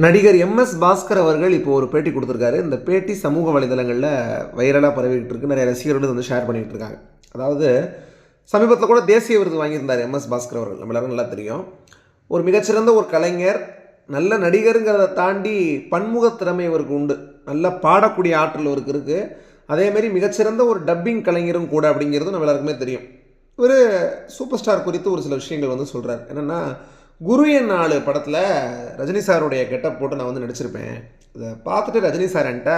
நடிகர் எம்எஸ் பாஸ்கர் அவர்கள் இப்போ ஒரு பேட்டி கொடுத்துருக்காரு. இந்த பேட்டி சமூக வலைதளங்களில் வைரலாக பரவிக்கிட்டு இருக்கு. நிறைய ரசிகர்கள் வந்து ஷேர் பண்ணிகிட்டு இருக்காங்க. அதாவது சமீபத்தில் கூட தேசிய விருது வாங்கியிருந்தார் எம்எஸ் பாஸ்கர் அவர்கள். நம்ம எல்லாரும் நல்லா தெரியும். ஒரு மிகச்சிறந்த ஒரு கலைஞர் நல்ல நடிகருங்கிறத தாண்டி பன்முக திறமை இவருக்கு உண்டு. நல்லா பாடக்கூடிய ஆற்றல் இவருக்கு இருக்குது அதேமாரி மிகச்சிறந்த ஒரு டப்பிங் கலைஞரும் கூட அப்படிங்கிறது நம்ம எல்லாருக்குமே தெரியும். ஒரு சூப்பர் ஸ்டார் குறித்து ஒரு சில விஷயங்கள் வந்து சொல்கிறார் என்னென்னா குரு என் நாலு படத்தில் ரஜினி சாருடைய கெட்டப் போட்டு நான் வந்து நடிச்சிருப்பேன். இதை பார்த்துட்டு ரஜினி சார் என்கிட்ட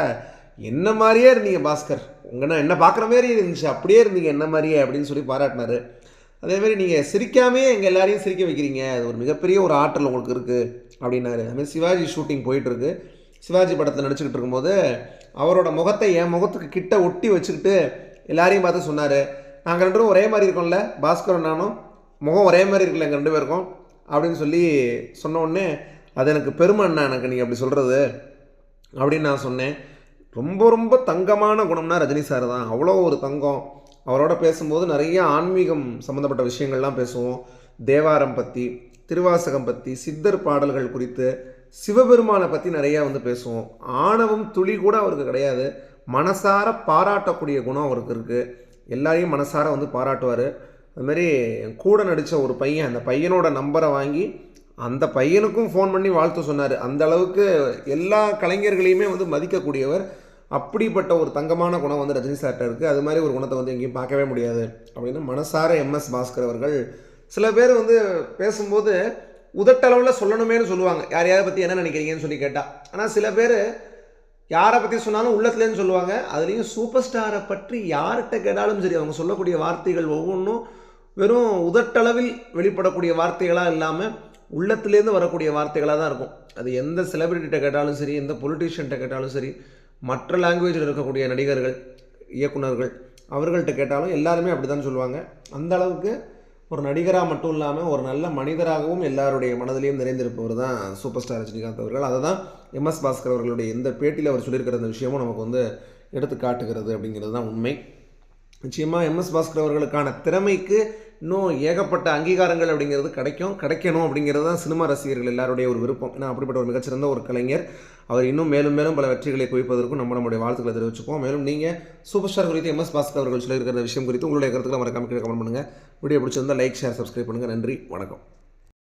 என்ன மாதிரியே இருந்தீங்க பாஸ்கர்? உங்கள் என்ன பார்க்குற மாதிரி இருந்துச்சு? அப்படியே இருந்தீங்க என்ன மாதிரியே? அப்படின்னு சொல்லி பாராட்டினாரு. அதேமாரி நீங்கள் சிரிக்காமே எங்கள் எல்லாரையும் சிரிக்க வைக்கிறீங்க. அது ஒரு மிகப்பெரிய ஒரு ஆற்றல் உங்களுக்கு இருக்குது அப்படின்னாரு. அதுமாதிரி சிவாஜி ஷூட்டிங் போயிட்டுருக்கு சிவாஜி படத்தில் நடிச்சுக்கிட்டு இருக்கும்போது அவரோட முகத்தை என் முகத்துக்கு கிட்ட ஒட்டி வச்சுக்கிட்டு எல்லாரையும் பார்த்து சொன்னார். நாங்கள் ரெண்டு பேரும் ஒரே மாதிரி இருக்கோம்ல பாஸ்கரும் நானும். முகம் ஒரே மாதிரி இருக்குல்ல எங்கள் ரெண்டு பேருக்கும். அப்படின்னு சொல்லி சொன்ன உடனே அது எனக்கு பெருமை அண்ணா எனக்கு நீங்கள் அப்படி சொல்கிறது அப்படின்னு நான் சொன்னேன். ரொம்ப ரொம்ப தங்கமான குணம்னா ரஜினி சார் தான். அவ்வளோ ஒரு தங்கம். அவரோட பேசும்போது நிறைய ஆன்மீகம் சம்மந்தப்பட்ட விஷயங்கள்லாம் பேசுவோம். தேவாரம் பற்றி திருவாசகம் பற்றி சித்தர் பாடல்கள் குறித்து சிவபெருமானை பற்றி நிறையா வந்து பேசுவோம். ஆணவம் துளி கூட அவருக்கு கிடையாது. மனசார பாராட்டக்கூடிய குணம் அவருக்கு இருக்குது எல்லாரையும் மனசார வந்து பாராட்டுவார். அதுமாரி என் கூட நடித்த ஒரு பையன் அந்த பையனோட நம்பரை வாங்கி அந்த பையனுக்கும் ஃபோன் பண்ணி வாழ்த்து சொன்னார். அந்த அளவுக்கு எல்லா கலைஞர்களையுமே வந்து மதிக்கக்கூடியவர். அப்படிப்பட்ட ஒரு தங்கமான குணம் வந்து ரஜினி சார்கிட்ட இருக்குது அது மாதிரி ஒரு குணத்தை வந்து எங்கேயும் பார்க்கவே முடியாது. அப்படின்னு மனசார எம்எஸ் பாஸ்கர் அவர்கள் சில பேர் வந்து பேசும்போது உதட்டளவில் சொல்லணுமேனு சொல்லுவாங்க. யார் யாரை பற்றி என்ன நினைக்கிறீங்கன்னு சொல்லி கேட்டால் ஆனால் சில பேர் யாரை பற்றி சொன்னாலும் உள்ளத்துலேன்னு சொல்லுவாங்க. அதுலேயும் சூப்பர் ஸ்டாரை பற்றி யார்கிட்ட கேட்டாலும் சரி அவங்க சொல்லக்கூடிய வார்த்தைகள் ஒவ்வொன்றும் வெறும் உதட்டளவில் வெளிப்படக்கூடிய வார்த்தைகளாக இல்லாமல் உள்ளத்துலேருந்து வரக்கூடிய வார்த்தைகளாக தான் இருக்கும். அது எந்த செலிபிரிட்டிகிட்ட கேட்டாலும் சரி எந்த பொலிட்டீஷியன்கிட்ட கேட்டாலும் சரி மற்ற லாங்குவேஜில் இருக்கக்கூடிய நடிகர்கள் இயக்குனர்கள் அவர்கள்ட்ட கேட்டாலும் எல்லாருமே அப்படி தான் சொல்லுவாங்க. அந்த அளவுக்கு ஒரு நடிகராக மட்டும் இல்லாமல் ஒரு நல்ல மனிதராகவும் எல்லாருடைய மனதிலையும் நிறைந்திருப்பவர் தான் சூப்பர் ஸ்டார் ரஜினிகாந்த் அவர்கள். அதை தான் எம்எஸ் பாஸ்கர் அவர்களுடைய எந்த பேட்டியில் அவர் சொல்லியிருக்கிற அந்த விஷயமும் நமக்கு வந்து எடுத்து காட்டுகிறது அப்படிங்கிறது தான் உண்மை. நிச்சயமாக எம்எஸ் பாஸ்கர் அவர்களுக்கான திறமைக்கு இன்னும் ஏகப்பட்ட அங்கீகாரங்கள் அப்படிங்கிறது கிடைக்கும். கிடைக்கணும் அப்படிங்கிறது தான் சினிமா ரசிகர்கள் எல்லாருடைய ஒரு விருப்பம். ஏன்னா அப்படிப்பட்ட ஒரு மிகச்சிறந்த ஒரு கலைஞர். அவர் இன்னும் மேலும் மேலும் பல வெற்றிகளை குவிப்பதற்கும் நம்ம நம்முடைய வாழ்த்துக்களை தெரிவிச்சுப்போம் மேலும் நீங்கள் சூப்பர் ஸ்டார் குறித்து எம்எஸ் பாஸ்கர் அவர்கள் சொல்லியிருக்கிற விஷயம் குறித்து உங்களுடைய கருத்துக்களை மறக்காம கீழே கமெண்ட் பண்ணுங்கள் வீடியோ பிடிச்சிருந்தால் லைக் ஷேர் சப்ஸ்கிரைப் பண்ணுங்கள் நன்றி வணக்கம்.